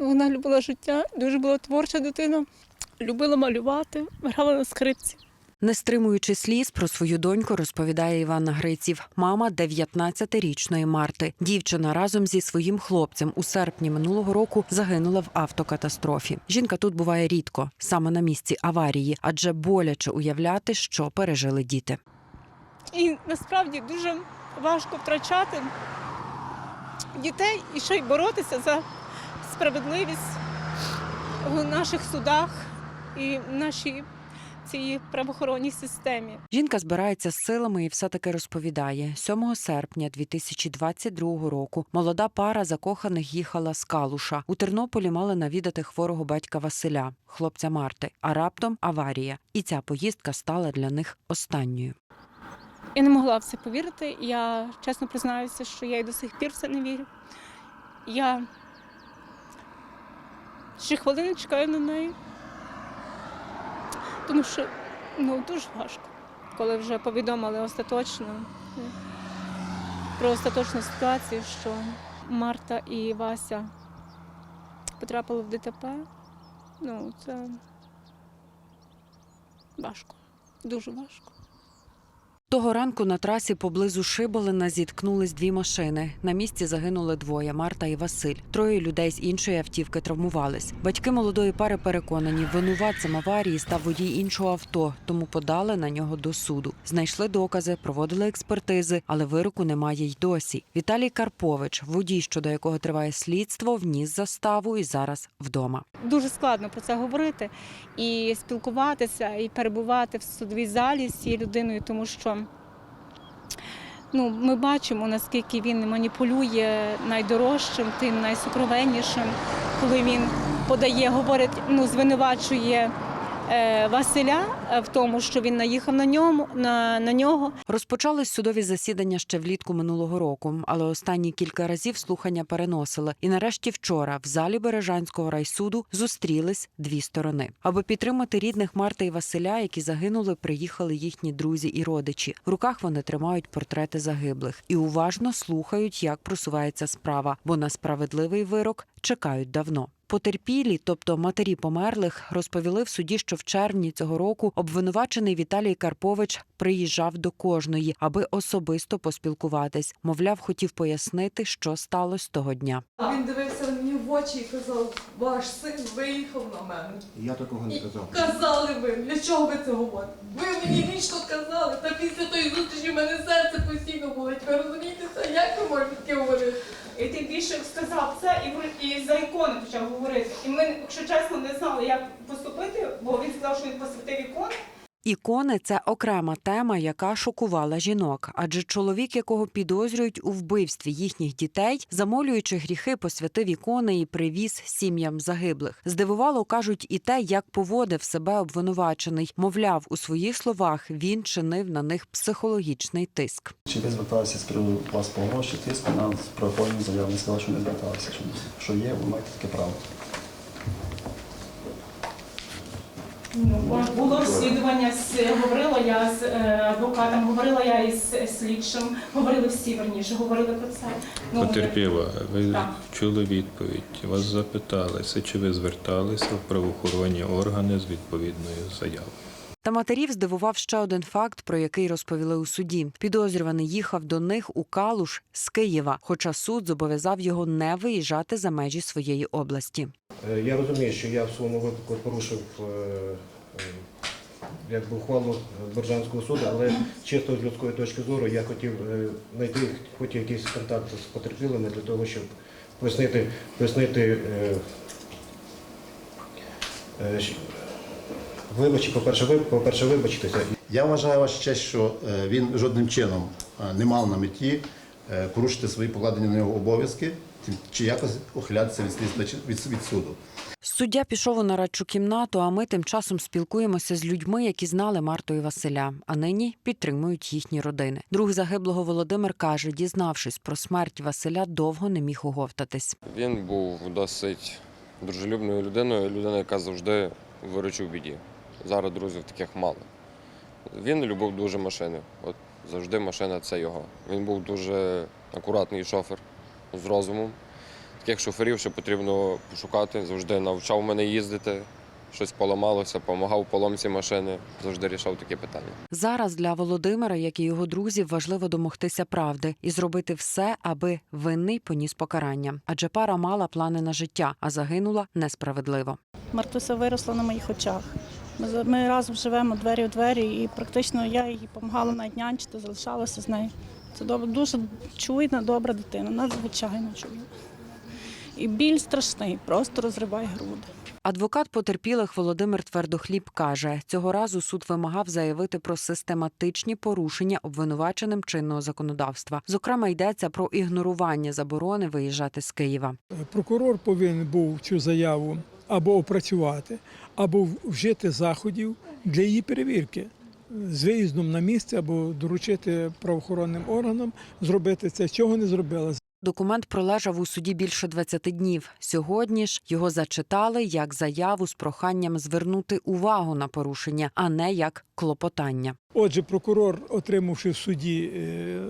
Вона любила життя, дуже була творча дитина, любила малювати, грала на скрипці. Не стримуючи сліз про свою доньку, розповідає Іванна Гриців, мама 19-річної Марти. Дівчина разом зі своїм хлопцем у серпні минулого року загинула в автокатастрофі. Жінка тут буває рідко, саме на місці аварії, адже боляче уявляти, що пережили діти. І насправді дуже важко втрачати дітей і ще й боротися за справедливість в наших судах і в нашій цій правоохоронній системі. Жінка збирається з силами і все таки розповідає: 7 серпня 2022 року молода пара закоханих їхала з Калуша. У Тернополі мали навідати хворого батька Василя, хлопця Марти. А раптом аварія. І ця поїздка стала для них останньою. Я не могла в це повірити. Я чесно признаюся, що я й до сих пір в це не вірю. Я ще хвилини чекаю на неї, тому що ну, дуже важко, коли вже повідомили остаточно е, про остаточну ситуацію, що Марта і Вася потрапили в ДТП. Ну, це важко, дуже важко. Того ранку на трасі поблизу Шиболина зіткнулись дві машини. На місці загинули двоє Марта і Василь. Троє людей з іншої автівки травмувались. Батьки молодої пари переконані, винуватцем аварії став водій іншого авто, тому подали на нього до суду. Знайшли докази, проводили експертизи, але вироку немає й досі. Віталій Карпович, водій, щодо якого триває слідство, вніс заставу і зараз вдома. дуже складно про це говорити і спілкуватися, і перебувати в судовій залі з цією людиною, тому що ну, ми бачимо, наскільки він маніпулює найдорожчим, тим найсукровеннішим, коли він подає, говорить, ну, звинувачує е, Василя в тому, що він наїхав на ньому на, на нього. Розпочались судові засідання ще влітку минулого року, але останні кілька разів слухання переносили. І нарешті вчора в залі Бережанського райсуду зустрілись дві сторони. Аби підтримати рідних Марти і Василя, які загинули, приїхали їхні друзі і родичі. В руках вони тримають портрети загиблих і уважно слухають, як просувається справа, бо на справедливий вирок чекають давно. Потерпілі, тобто матері померлих, розповіли в суді, що в червні цього року обвинувачений Віталій Карпович приїжджав до кожної, аби особисто поспілкуватись. Мовляв, хотів пояснити, що сталося того дня. Він дивився мені в очі і казав, ваш син виїхав на мене. Я такого не І казали ви, для чого ви це говорите? Ви мені вічно казали, та після тої зустрічі в мене серце постійно болить. Ви розумієте це? Як ви можете таке говорити? І ти більше сказав це і, і за ікони почав говорити. І ми, якщо чесно, не знали, як поступити, бо він сказав, що він посвятив ікони. Ікони це окрема тема, яка шокувала жінок. Адже чоловік, якого підозрюють у вбивстві їхніх дітей, замолюючи гріхи, посвятив ікони і привіз сім'ям загиблих. Здивувало, кажуть, і те, як поводив себе обвинувачений. Мовляв, у своїх словах він чинив на них психологічний тиск. Чи ви зверталися з приводу вас по гроші, тиску на правоохоронні заяви? Не сказали, що не зверталися. Що є, ви маєте таке право. Ну, було розслідування, з- говорила я з е, адвокатом, говорила я із слідчим, говорили всі верніше, говорили про це. Ну, Потерпіла, ви Так. чули відповідь, вас запиталися, чи ви зверталися в правоохоронні органи з відповідною заявою. Та матерів здивував ще один факт, про який розповіли у суді. Підозрюваний їхав до них у Калуш з Києва, хоча суд зобов'язав його не виїжджати за межі своєї області. Е, Я розумію, що я в своєму випадку порушив е, е, якби ухвалу Боржанського суду, але чисто з людської точки зору я хотів знайти хоч якийсь контакт з потерпілими для того, щоб пояснити, пояснити е, е, щ- вибач, по-перше, по-перше, вибачитися. Я вважаю ваша честь, що він жодним чином не мав на меті порушити свої покладені на нього обов'язки чи якось ухилятися від слідства від, від суду. Суддя пішов у нарадчу кімнату, а ми тим часом спілкуємося з людьми, які знали Марту і Василя, а нині підтримують їхні родини. Друг загиблого Володимир каже, дізнавшись про смерть Василя, довго не міг оговтатись. Він був досить дружелюбною людиною, людина, яка завжди виручив в біді. Зараз друзів таких мало. Він любив дуже машини. От завжди машина це його. Він був дуже акуратний шофер з розумом, таких шоферів, що потрібно пошукати. Завжди навчав мене їздити, щось поламалося, допомагав поломці машини, завжди рішав такі питання. Зараз для Володимира, як і його друзів, важливо домогтися правди і зробити все, аби винний поніс покарання. Адже пара мала плани на життя, а загинула несправедливо. Мартуся виросла на моїх очах. Ми, за- ми разом живемо двері в двері, і практично я їй допомагала навіть нянчити, залишалася з нею. Це добра, дуже чуйна, добра дитина, надзвичайно чуйна. І біль страшний, просто розриває груди. Адвокат потерпілих Володимир Твердохліб каже, цього разу суд вимагав заявити про систематичні порушення обвинуваченим чинного законодавства. Зокрема, йдеться про ігнорування заборони виїжджати з Києва. Прокурор повинен був цю заяву або опрацювати, або вжити заходів для її перевірки з виїздом на місце або доручити правоохоронним органам зробити це. Цього не зробила. Документ пролежав у суді більше 20 днів. Сьогодні ж його зачитали як заяву з проханням звернути увагу на порушення, а не як клопотання. Отже, прокурор, отримавши в суді е,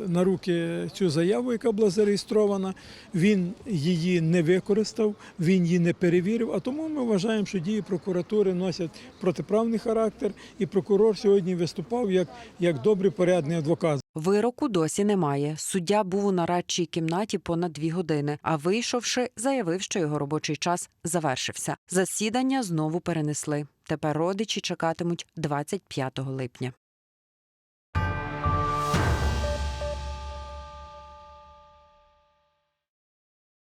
на руки цю заяву, яка була зареєстрована, він її не використав, він її не перевірив. А тому ми вважаємо, що дії прокуратури носять протиправний характер, і прокурор сьогодні виступав як, як добрий порядний адвокат. Вироку досі немає. Суддя був у нарадчій кімнаті понад дві години, а вийшовши, заявив, що його робочий час завершився. Засідання знову перенесли. Тепер родичі чекатимуть 25 липня.